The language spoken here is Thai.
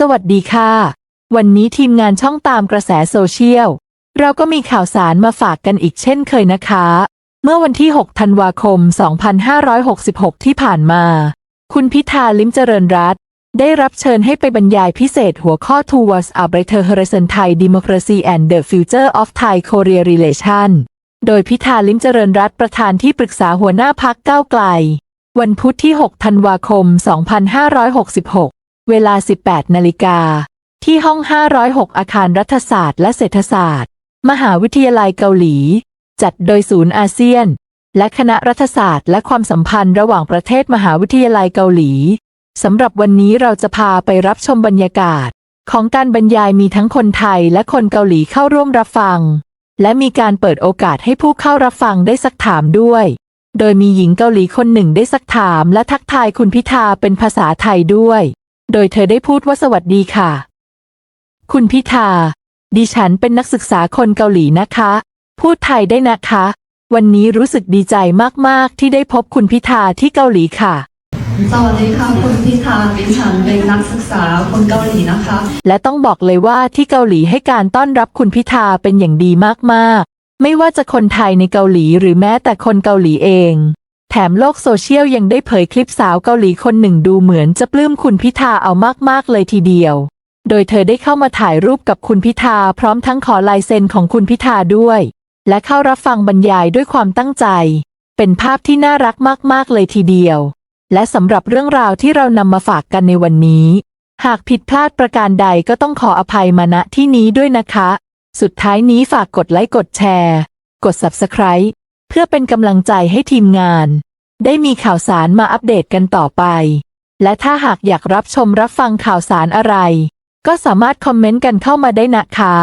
สวัสดีค่ะ วันนี้ทีมงานช่องตามกระแสโซเชียล เราก็มีข่าวสารมาฝากกันอีกเช่นเคยนะคะ เมื่อวันที่ 6 ธันวาคม 2566 ที่ผ่านมา คุณพิธาลิ้มเจริญรัตได้รับเชิญให้ไปบรรยายพิเศษหัวข้อ Towards a Brighter Horizon Thai Democracy and the Future of Thai Korea Relation โดยพิธาลิ้มเจริญรัตประธานที่ปรึกษาหัวหน้าพักก้าวไกล วันพุธที่ 6 ธันวาคม 2566 เวลา 18 นาฬิกา ที่ห้อง 506 อาคารรัฐศาสตร์และเศรษฐศาสตร์ มหาวิทยาลัยเกาหลี จัดโดยศูนย์อาเซียน และคณะรัฐศาสตร์ และความสัมพันธ์ระหว่างประเทศมหาวิทยาลัยเกาหลี สำหรับวันนี้เราจะพาไปรับชมบรรยากาศ ของการบรรยายมีทั้งคนไทยและคนเกาหลีเข้าร่วมรับฟัง และมีการเปิดโอกาสให้ผู้เข้ารับฟังได้สักถามด้วย โดยมีหญิงเกาหลีคนหนึ่งได้สักถามและทักทายคุณพิธาเป็นภาษาไทยด้วย โดยเธอได้พูดว่าสวัสดีค่ะ คุณพิธา ดิฉันเป็นนักศึกษาคนเกาหลีนะคะ พูดไทยได้นะคะ วันนี้รู้สึกดีใจมาก ๆ ที่ได้พบคุณพิธาที่เกาหลีค่ะ สวัสดีค่ะคุณพิธาดิฉันเป็นนักศึกษาคนเกาหลีนะคะ และต้องบอกเลยว่าที่เกาหลีให้การต้อนรับคุณพิธาเป็นอย่างดีมาก ๆ ไม่ว่าจะคนไทยในเกาหลีหรือแม้แต่คนเกาหลีเองแถมโลกโซเชียลยังได้เผยคลิปสาวเกาหลีคนหนึ่งดูเหมือนจะปลื้มคุณพิธาเอามาก ๆ เลยทีเดียว โดยเธอได้เข้ามาถ่ายรูปกับคุณพิธาพร้อมทั้งขอลายเซ็นของคุณพิธาด้วย และเข้ารับฟังบรรยายด้วยความตั้งใจ เป็นภาพที่น่ารักมาก ๆ เลยทีเดียว และสำหรับเรื่องราวที่เรานำมาฝากกันในวันนี้ หากผิดพลาดประการใดก็ต้องขออภัยมาณที่นี้ด้วยนะคะ สุดท้ายนี้ฝากกดไลค์กดแชร์ กด Subscribe เพื่อเป็นกำลังใจให้ทีมงาน ได้มีข่าวสารมาอัปเดตกันต่อไป และถ้าหากอยากรับชมรับฟังข่าวสารอะไร ก็สามารถคอมเมนต์กันเข้ามาได้นะคะ